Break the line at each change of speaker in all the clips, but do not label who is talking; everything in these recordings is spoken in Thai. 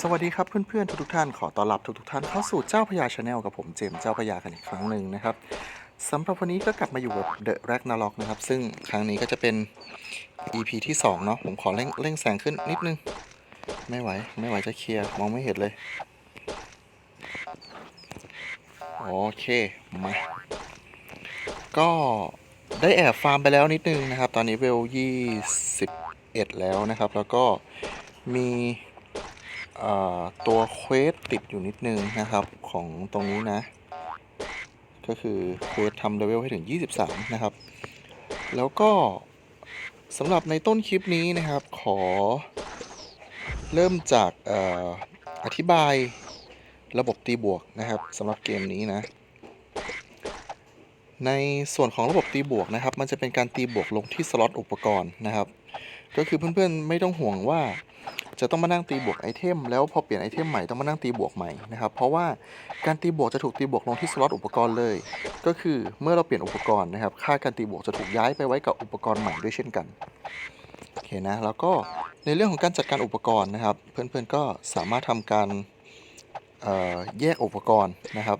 สวัสดีครับเพื่อนๆทุกๆท่านขอต้อนรับทุกๆท่านเข้าสู่เจ้าพญาชาแนลกับผมเจมส์เจ้าพญากันอีกครั้งหนึ่งนะครับสำหรับวันนี้ก็กลับมาอยู่กับ The Ragnarok นะครับ ซึ่งครั้งนี้ก็จะเป็น EP ที่2เนาะผมขอเร่งเร่งแสงขึ้นนิดนึง ไม่ไหว ไม่ไหวจะเคลียร์ มองไม่เห็นเลย โอเค มา ก็ได้แอบฟาร์มไปแล้วนิดนึงนะครับ ตอนนี้เวล21แล้วนะครับ แล้วก็มี เควสติดอยู่นิดนึงนะครับของตรงนี้นะ ก็คือเควสทำเลเวลให้ถึง 23 นะครับ แล้วก็สำหรับในต้นคลิปนี้นะครับ ขอเริ่มจากออธิบายระบบตีบวกนะครับสำหรับเกมนี้นะ ในส่วนของระบบตีบวกนะครับ มันจะเป็นการตีบวกลงที่สล็อตอุปกรณ์นะครับ ก็คือเพื่อนๆไม่ต้องห่วงว่า จะต้องมานั่งตีบวกไอเทมแล้วพอเปลี่ยนไอเทมใหม่ต้องมานั่งตีบวกใหม่นะครับเพราะว่าการตีบวกจะถูกตีบวกลงที่สล็อตอุปกรณ์เลย ก็คือเมื่อเราเปลี่ยนอุปกรณ์นะครับค่าการตีบวกจะถูกย้ายไปไว้กับอุปกรณ์ใหม่ด้วยเช่นกันโอเคนะแล้วก็ในเรื่องของการจัดการอุปกรณ์นะครับ เพื่อนๆก็สามารถทำการแยกอุปกรณ์นะครับ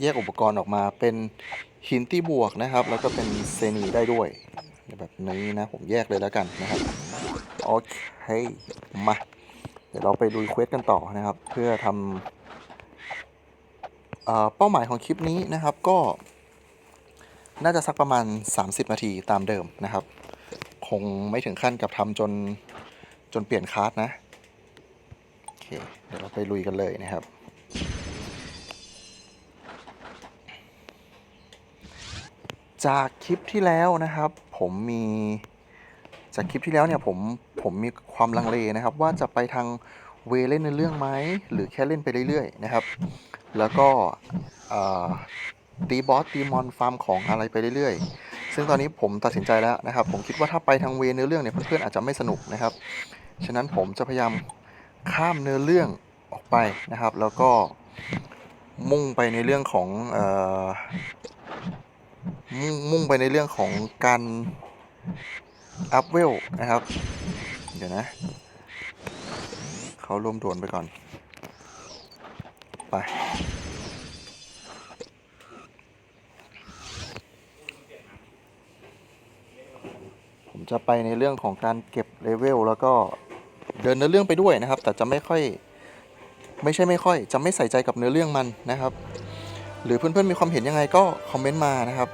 แยกอุปกรณ์ออกมาเป็นหินตีบวกนะครับ แล้วก็เป็นเซนีได้ด้วยแบบนี้นะผมแยกเลยแล้วกันนะครับ โอเคมา เดี๋ยวเราไปลุยเควสกันต่อนะครับ เพื่อทำเอ่อเป้าหมายของคลิปนี้นะครับก็ น่าจะสักประมาณ 30 นาทีตามเดิมนะครับ คงไม่ถึงขั้นกับทำจน จนเปลี่ยนคลาสนะ โอเค เดี๋ยวเราไปลุยกันเลยนะครับจากคลิปที่แล้วนะครับ ผมมี จากคลิปที่แล้วเนี่ยผมผมมีความลังเลนะครับ ว่าจะไปทางเวเล่นในเรื่องไหมหรือแค่เล่นไปเรื่อยๆนะครับ แล้วก็ตีบอสตีมอนฟาร์มของอะไรไปเรื่อยๆ ซึ่งตอนนี้ผมตัดสินใจแล้วนะครับ ผมคิดว่าถ้าไปทางเวเนื้อเรื่องเนี่ยเพื่อนๆอาจจะไม่สนุกนะครับ ฉะนั้นผมจะพยายามข้ามเนื้อเรื่องออกไปนะครับ แล้วก็มุ่งไปในเรื่องของออมุ่งมุ่งไปในเรื่องของการ อัพเวลนะครับ เดี๋ยวนะ เขาร่วมดวนไปก่อน ไป ผมจะไปในเรื่องของการเก็บเลเวลแล้วก็เดินเนื้อเรื่องไปด้วยนะครับ แต่จะไม่ค่อยไม่ใช่ไม่ค่อย จะไม่ใส่ใจกับเนื้อเรื่องมันนะครับ หรือเพื่อนๆมีความเห็นยังไงก็คอมเมนต์มานะครับ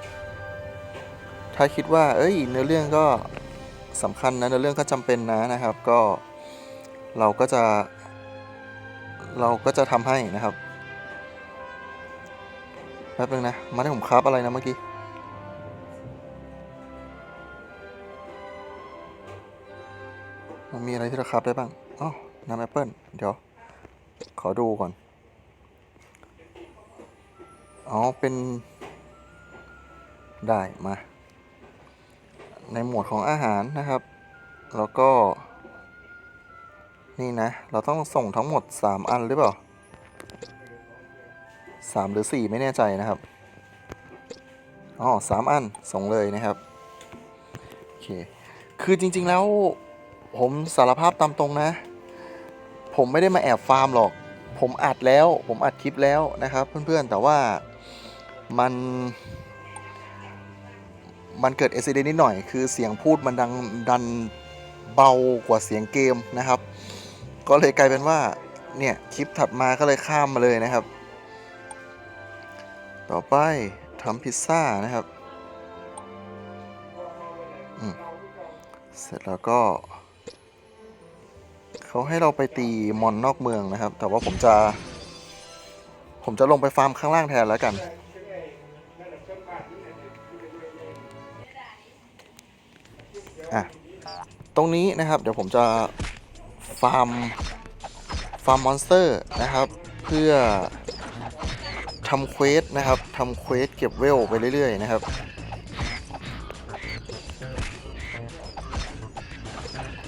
ถ้าคิดว่า เอ้ย เนื้อเรื่องก็ สำคัญนะในเรื่องก็จำเป็นนะนะครับก็เราก็จะ เราก็จะทำให้นะครับแป๊บนึงนะมาให้ผมคราฟอะไรนะเมื่อกี้มันมีอะไรที่เราคราฟได้บ้างอ๋อน้ำแอปเปิลเดี๋ยว ขอดูก่อน อ๋อ เป็น ได้มา ในหมวดของอาหารนะครับ แล้วก็ นี่นะ เราต้องส่งทั้งหมด 3 อันหรือเปล่า 3 หรือ 4 ไม่แน่ใจนะครับ อ๋อสามอัน ส่งเลยนะครับ โอเค คือจริง ๆ แล้ว ผมสารภาพตามตรงนะ ผมไม่ได้มาแอบฟาร์มหรอก ผมอัดแล้ว ผมอัดคลิปแล้วนะครับ เพื่อนๆ แต่ว่ามัน มันเกิดอุบิเหตุนิดหน่อย คือเสียงพูดมันดังดันเบากว่าเสียงเกมนะครับ ก็เลยกลายเป็นว่าเนี่ยคลิปถัดมาก็เลยข้ามมาเลยนะครับ ต่อไปทำพิซซ่านะครับเสร็จแล้วก็เขาให้เราไปตีมอนนอกเมืองนะครับ แต่ว่าผมจะ ผมจะลงไปฟาร์มข้างล่างแทนแล้วกัน ตรงนี้นะครับ เดี๋ยวผมจะฟาร์มฟาร์มมอนสเตอร์นะครับ เพื่อทำเควสนะครับทำเควสเก็บเวลไปเรื่อยๆนะครับ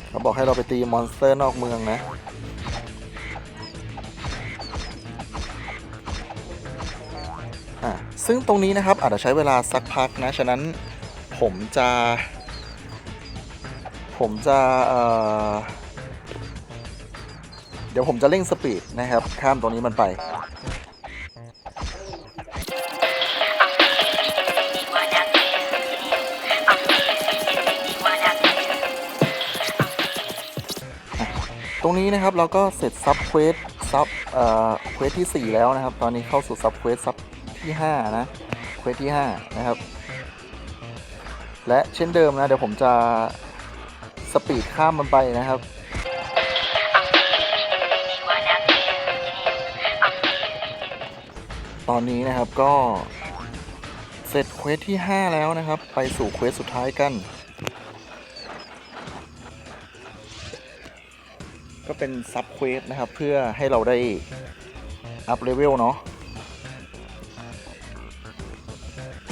เขาบอกให้เราไปตีมอนสเตอร์นอกเมืองนะอะซึ่งตรงนี้นะครับอาจจะใช้เวลาสักพักนะ ฉะนั้นผมจะ ผมจะเดี๋ยวผมจะเร่งสปีดนะครับ ข้ามตรงนี้มันไป ตรงนี้นะครับเราก็เสร็จซับเควสซับเอ่อเควสที่ 4 แล้วนะครับ ตอนนี้เข้าสู่ซับเควสซับที่ 5 นะ เควสที่ 5 นะครับ และเช่นเดิมนะ เดี๋ยวผมจะ สปีดข้ามมันไปนะครับ ตอนนี้นะครับก็เสร็จเควสที่ 5 แล้วนะครับ ไปสู่เควสสุดท้ายกัน ก็เป็นซับเควสนะครับ เพื่อให้เราได้อัพเลเวลเนาะ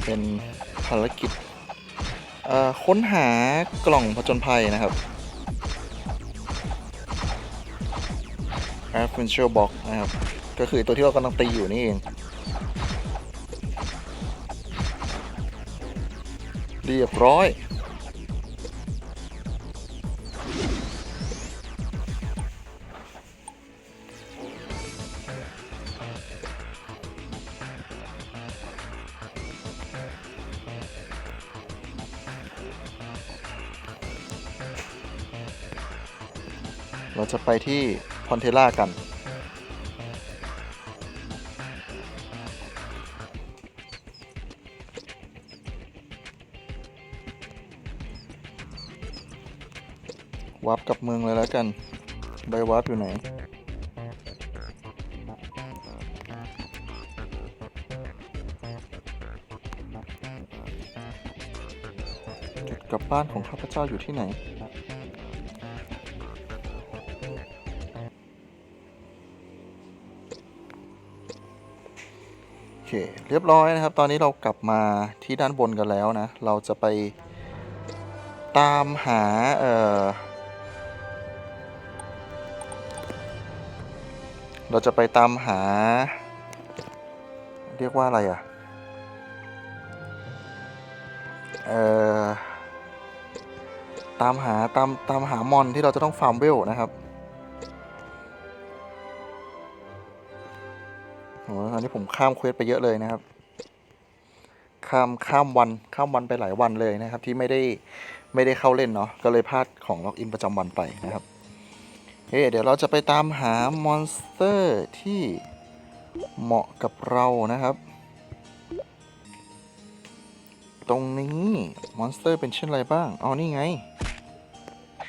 เป็นภารกิจ ค้นหากล่องผจญภัยนะครับ Adventure Box นะครับ ก็คือตัวที่เรากำลังตีอยู่นี่เอง เรียบร้อย เราจะไปที่พอนเทล่ากันวาร์ปกับเมืองเลยแล้วกัน ใบวาร์ปอยู่ไหนจุดกลับบ้านของข้าพเจ้าอยู่ที่ไหน เคเรียบร้อยนะครับ ตอนนี้เรากลับมาที่ด้านบนกันแล้วนะ เราจะไปตามหาเออเราจะไปตามหา เรียกว่าอะไรอะเอ่อตามหาตามตามหามอนที่เราจะต้องฟาร์มเวลนะครับ นี้ผมข้ามเควสไปเยอะเลยนะครับ ข้ามข้ามวันข้ามวันไปหลายวันเลยนะครับ ที่ไม่ได้ไม่ได้เข้าเล่นเนาะก็เลยพลาดของล็อกอินประจำวันไปนะครับเฮ้เดี๋ยวเราจะไปตามหามอนสเตอร์ที่เหมาะกับเรานะครับ ตรงนี้มอนสเตอร์เป็นเช่นไรบ้างอ๋อนี่ไง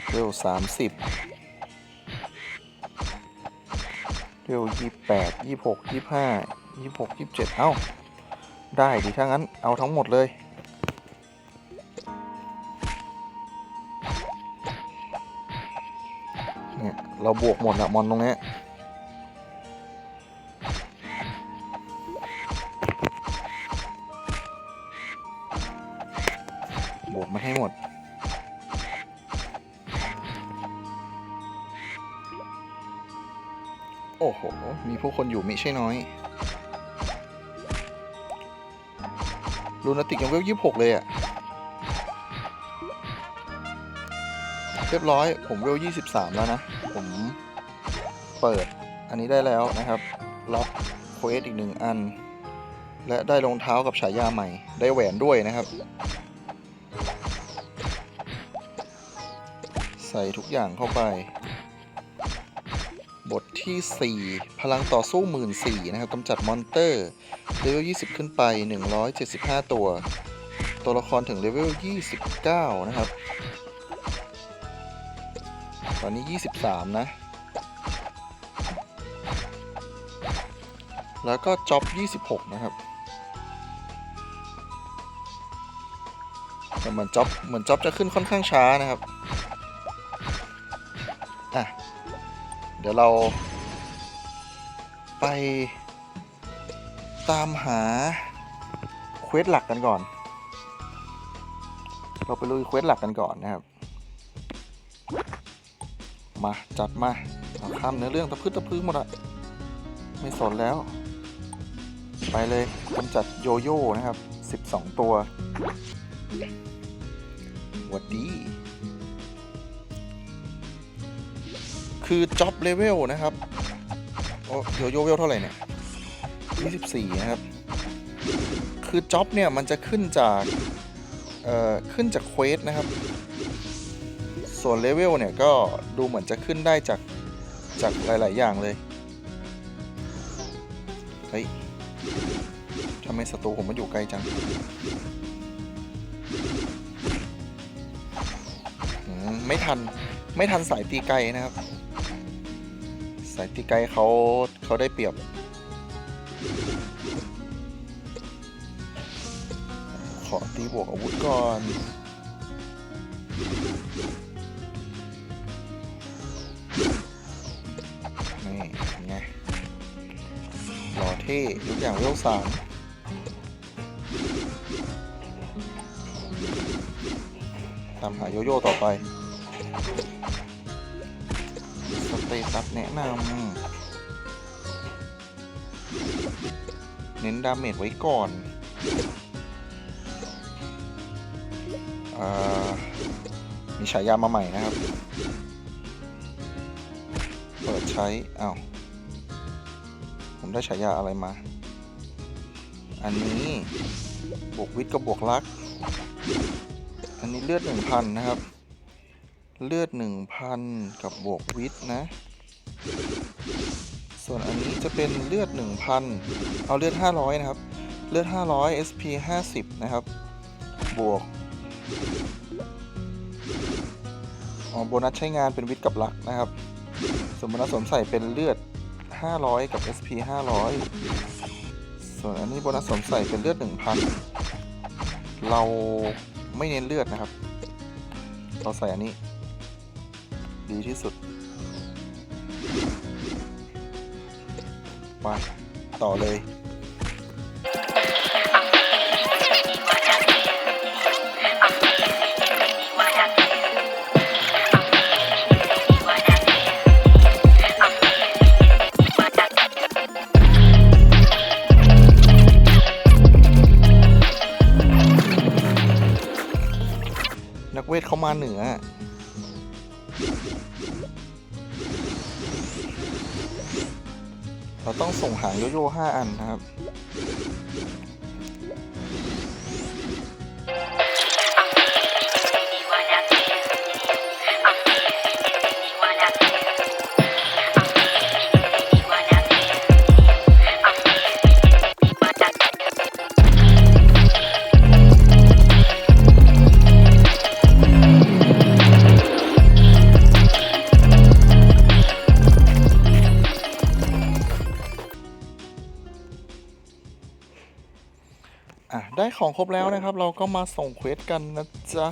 เวลสามสิบเร็วยี่แปดยี่หกยี่ห้า ยี่หกยี่เจ็ดเอ้า ได้ดิถ้างั้น เอาทั้งหมดเลย เนี่ย เราบวกหมดอะมอนตรงนี้บวกมาให้หมด โอ้โห มีผู้คนอยู่มิใช่น้อย ลูนาติกยังเวลยี่หกเลยอะเรียบร้อย ผมเวลยี่สิบสามแล้วนะ ผมเปิดอันนี้ได้แล้วนะครับล็อกโคเอสอีกหนึ่งอัน และได้รองเท้ากับฉายาใหม่ ได้แหวนด้วยนะครับ ใส่ทุกอย่างเข้าไป บทที่ 4 พลังต่อสู้1 4 0 0 0นะครับกำจัดมอนเตอร์ เลเวล 20 ขึ้นไป 175 ตัว ตัวละครถึงเลเวล 29 นะครับ ตอนนี้ 23 นะ แล้วก็จ็อบ 26 นะครับแต่เหมือนจ็อบ เหมือนจ็อบจะขึ้นค่อนข้างช้านะครับ อะ เดี๋ยวเราไป ตามหาเควสหลักกันก่อน เราไปลุยเควสหลักกันก่อนนะครับ มา จัดมาข้ามเนื้อเรื่องตะพื้นตะพื้นหมดอะไม่สนแล้ว ไปเลยกำจัดโยโย่นะครับ 12 ตัวหวัดดีคือ job level นะครับ โอ้โยโย่เวลเท่าไหร่เนี่ย 24 นะครับ คือ job เนี่ย มันจะขึ้นจาก เอ่อ ขึ้นจากเควสนะครับ ส่วนเลเวลเนี่ย ก็ดูเหมือนจะขึ้นได้จาก จากหลาย ๆ อย่างเลย เฮ้ยทำไมศัตรูผมมันอยู่ไกลจังไม่ทัน ไม่ทันสายตีไกลนะครับ สายตีไกลเขาเขาได้เปรียบ ขอตีบวกอาวุธก่อนนี่ไงหล่อเท่ทุกอย่างเวลสามตามหาโยโย่ต่อไป สเตตัสแนะนำ เน้นดาเมจไว้ก่อนอมีฉายามาใหม่นะครับ เปิดใช้อ้าวผมได้ฉายาอะไรมา อันนี้ บวกวิทย์กับบวกลัก อันนี้เลือด 1,000 นะครับ เลือด 1,000 กับบวกวิทย์นะ ส่วนอันนี้จะเป็นเลือด 1,000 เอาเลือด 500 นะครับ เลือด 500 SP 50 นะครับ บวกอ๋อโบนัสใช้งานเป็นวิทย์กับลักนะครับส่วนโบนัสสวมใส่เป็นเลือด 500 กับ SP 500 ส่วนอันนี้โบนัสสวมใส่เป็นเลือด 1,000 เราไม่เน้นเลือดนะครับ เราใส่อันนี้ ดีที่สุด ไปต่อเลย นักเวทเขามาเหนือ เราต้องส่งหางโยโย่ห้าอันนะครับ ได้ของครบแล้วนะครับ เราก็มาส่งเควสกันนะจ๊ะ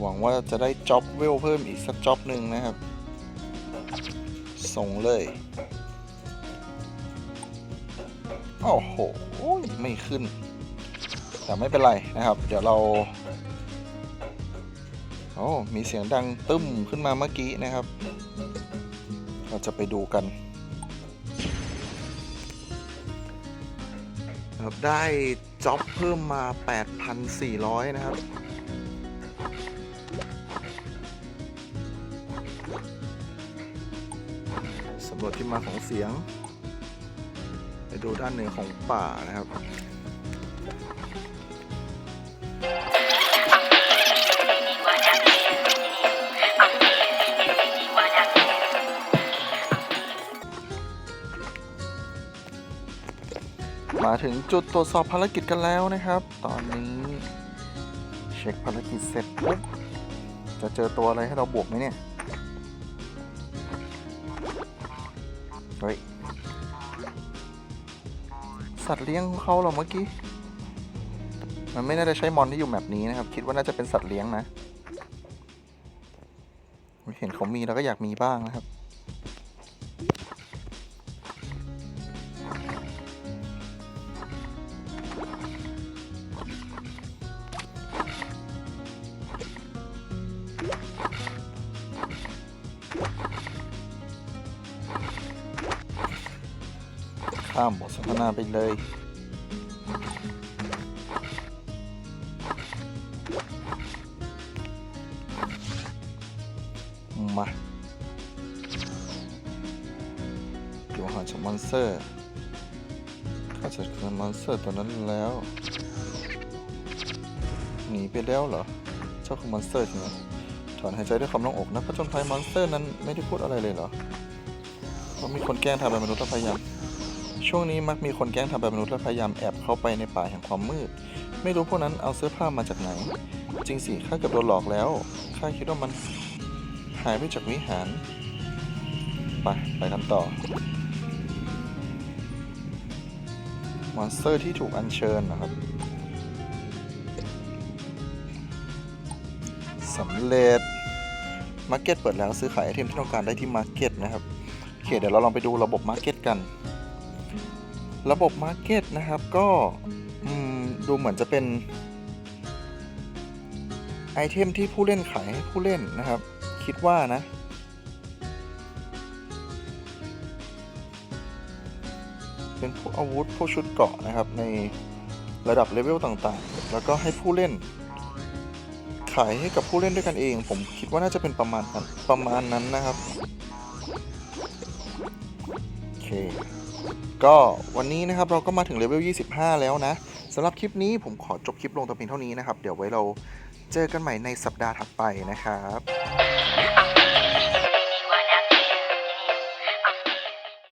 หวังว่าจะได้จ็อบเวลเพิ่มอีกสักจ็อบหนึ่งนะครับ ส่งเลย โอ้โห ไม่ขึ้น แต่ไม่เป็นไรนะครับ เดี๋ยวเรา โอ้ มีเสียงดังตึ้มขึ้นมาเมื่อกี้นะครับ เราจะไปดูกันครับได้ จ็อบเพิ่มมา 8,400 นะครับ สำรวจที่มาของเสียง ไปดูด้านเหนือของป่านะครับ ถึงจุดตรวจสอบภารกิจกันแล้วนะครับ ตอนนี้เช็คภารกิจเสร็จปุ๊บจะเจอตัวอะไรให้เราบวกไหมเนี่ย เฮ้ย สัตว์เลี้ยงของเขาเหรอเมื่อกี้ มันไม่น่าจะใช้มอนที่อยู่แมปนี้นะครับ คิดว่าน่าจะเป็นสัตว์เลี้ยงนะ เห็นเขามีเราก็อยากมีบ้างนะครับ ข้ามบทสนาไปเลยมามาจากมอนสเตอร์ข้าจัดการมอนสเตอร์ตัวนั้นแล้ว หนีไปแล้วเหรอ เจ้าของมอนสเตอร์ใช่ไหมถอนหายใจด้วยความโล่งอกนะผจญภัยมอนสเตอร์นั้นไม่ได้พูดอะไรเลยเหรอว่ามีคนแกล้งทำแบบมนุษย์และพยายาม ช่วงนี้มักมีคนแกล้งทำแบบมนุษย์และพยายามแอบเข้าไปในป่าแห่งความมืด ไม่รู้พวกนั้นเอาเสื้อผ้ามาจากไหน จริงสิข้าเกือบโดนหลอกแล้วข้าคิดว่ามันหายไปจากวิหาร ไปไปกันต่อ มอนสเตอร์ที่ถูกอัญเชิญนะครับสำเร็จ มาร์เก็ตเปิดแล้วซื้อขายไอเทมที่ต้องการได้ที่มาร์เก็ตนะครับโอเคเดี๋ยวเราลองไปดูระบบมาร์เก็ตกัน ระบบมาร์เก็ตนะครับก็ดูเหมือนจะเป็นไอเทมที่ผู้เล่นขายให้ผู้เล่นนะครับ คิดว่านะ เป็นพวกอาวุธพวกชุดเกราะนะครับ ในระดับเลเวลต่างๆ แล้วก็ให้ผู้เล่น ขายให้กับผู้เล่นด้วยกันเอง ผมคิดว่าน่าจะเป็นประมาณนั้นประมาณนั้นนะครับโอเค ก็วันนี้นะครับเราก็มาถึงเลเวล 25 แล้วนะสำหรับคลิปนี้ผมขอจบคลิปลงแต่เพียงเท่านี้นะครับ เดี๋ยวไว้เราเจอกันใหม่ในสัปดาห์ถัดไปนะครับ